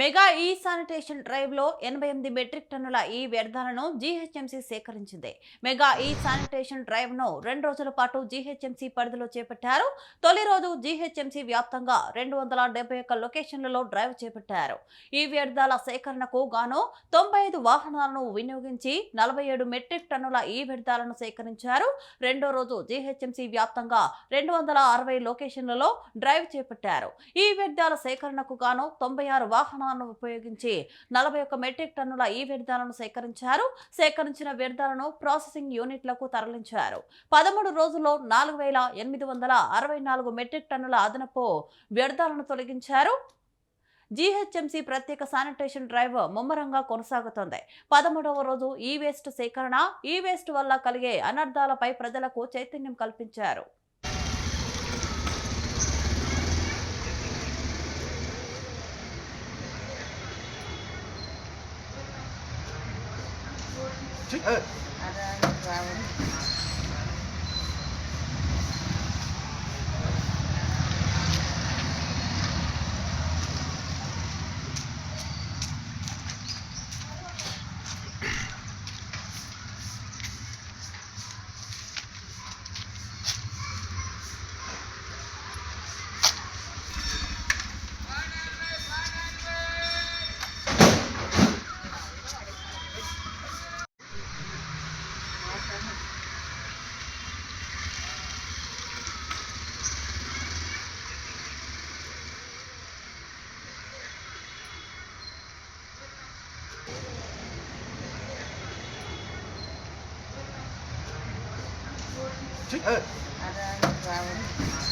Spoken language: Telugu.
మెగా ఈ శానిటేషన్ డ్రైవ్లో ఎనభై ఎనిమిది మెట్రిక్ టన్నుల ఈ వ్యర్థాలను జీహెచ్ఎంసీ సేకరించింది. మెగా ఈ శానిటేషన్ డ్రైవ్ను రెండు రోజుల పాటు జీహెచ్ఎంసీ పరిధిలో చేపట్టారు. తొలి రోజు జీహెచ్ఎంసీ వ్యాప్తంగా రెండు వందల డెబ్బై ఒక్క లొకేషన్లలో డ్రైవ్ చేపట్టారు. ఈ వ్యర్థాల సేకరణకు గాను తొంభై ఐదు వాహనాలను వినియోగించి నలభై ఏడు మెట్రిక్ టన్నుల ఈ వ్యర్థాలను సేకరించారు. రెండో రోజు జీహెచ్ఎంసీ వ్యాప్తంగా రెండు వందల అరవై లొకేషన్లలో డ్రైవ్ చేపట్టారు. ఈ వ్యర్థాల సేకరణకు గాను తొంభై ఆరు వాహనాలను ఉపయోగించి నలభై ఒక్క మెట్రిక్ టన్నుల ఈ వ్యర్థాలను సేకరించారు. సేకరించిన వ్యర్థాలను ప్రాసెసింగ్ యూనిట్లకు తరలించారు. పదమూడు రోజుల్లో నాలుగు వేల ఎనిమిది వందల అరవై నాలుగు మెట్రిక్ టన్నుల అదనపు వ్యర్థాలను తొలగించారు. జీహెచ్ఎంసీ ప్రత్యేక శానిటేషన్ డ్రైవ్ ముమ్మరంగా కొనసాగుతోంది. పదమూడవ రోజు ఈ వేస్ట్ సేకరణ ఈ వేస్ట్ వల్ల కలిగే అనర్థాలపై ప్రజలకు చైతన్యం కల్పించారు. Ada yang. Ada yang.